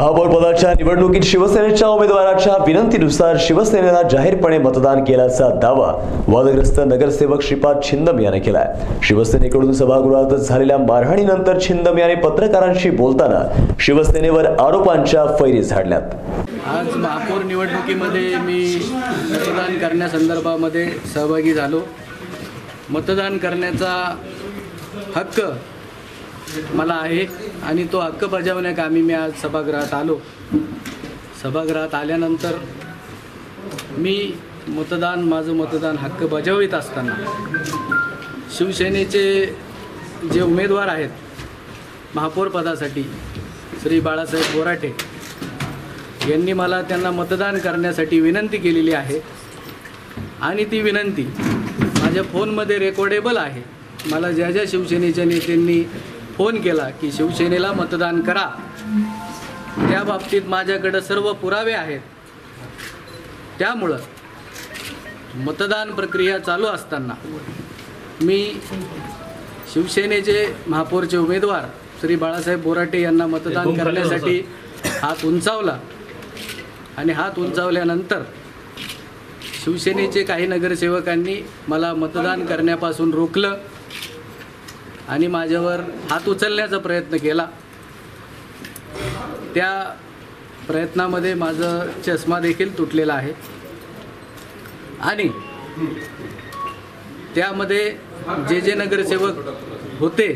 महापौर पदाच्या निवडणुकीत शिवसेनेच्या उमेदवाराच्या विनंतीनुसार शिवसेनेला जाहीरपणे मतदान केल्याचा दावा वादग्रस्त नगरसेवक श्रीपाद छिंदम याने केलाय. शिवसेनेकडून सभागृहात झालेल्या मारहाणीनंतर छिंदम याने पत्रकारांशी बोलताना शिवसेनेवर आरोपांच्या फैरी झाडल्यात. आज महापौर निवडणुकीमध्ये मी मतदान करण्यासंदर्भामध्ये सहभागी झालो. मतदान करण्याचा हक्क मला आहे आणि तो हक्क बजावण्याकामी मी आज सभागृहात आलो. सभागृहात आल्यानंतर मी मतदान माझं मतदान हक्क बजावित असताना शिवसेनेचे जे उमेदवार आहेत महापौरपदासाठी श्री बाळासाहेब बोराटे यांनी मला त्यांना मतदान करण्यासाठी विनंती केलेली आहे. आणि ती विनंती माझ्या फोनमध्ये रेकॉर्डेबल आहे. मला ज्या ज्या शिवसेनेच्या नेत्यांनी फोन केला की शिवसेनेला मतदान करा. त्या बाबतीत माझ्याकडं सर्व पुरावे आहेत. त्यामुळं मतदान प्रक्रिया चालू असताना मी शिवसेनेचे महापौरचे उमेदवार श्री बाळासाहेब बोराटे यांना मतदान करण्यासाठी हात उंचावला. आणि हात उंचावल्यानंतर शिवसेनेचे काही नगरसेवकांनी मला मतदान करण्यापासून रोखलं. आणि माझ्यावर हात उचलण्याचा प्रयत्न केला. त्या प्रयत्नामध्ये माझं चष्मा देखील तुटलेला आहे. आणि त्यामध्ये जे जे नगरसेवक होते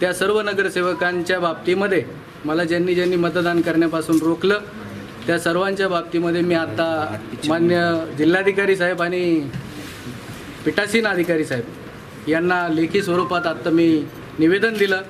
त्या सर्व नगरसेवकांच्या बाबतीमध्ये मला ज्यांनी ज्यांनी मतदान करण्यापासून रोखलं त्या सर्वांच्या बाबतीमध्ये मी आता मान्य जिल्हाधिकारी साहेब आणि पीठासीन अधिकारी साहेब यांना लेखी स्वरूपात आत्ता मी निवेदन दिलं.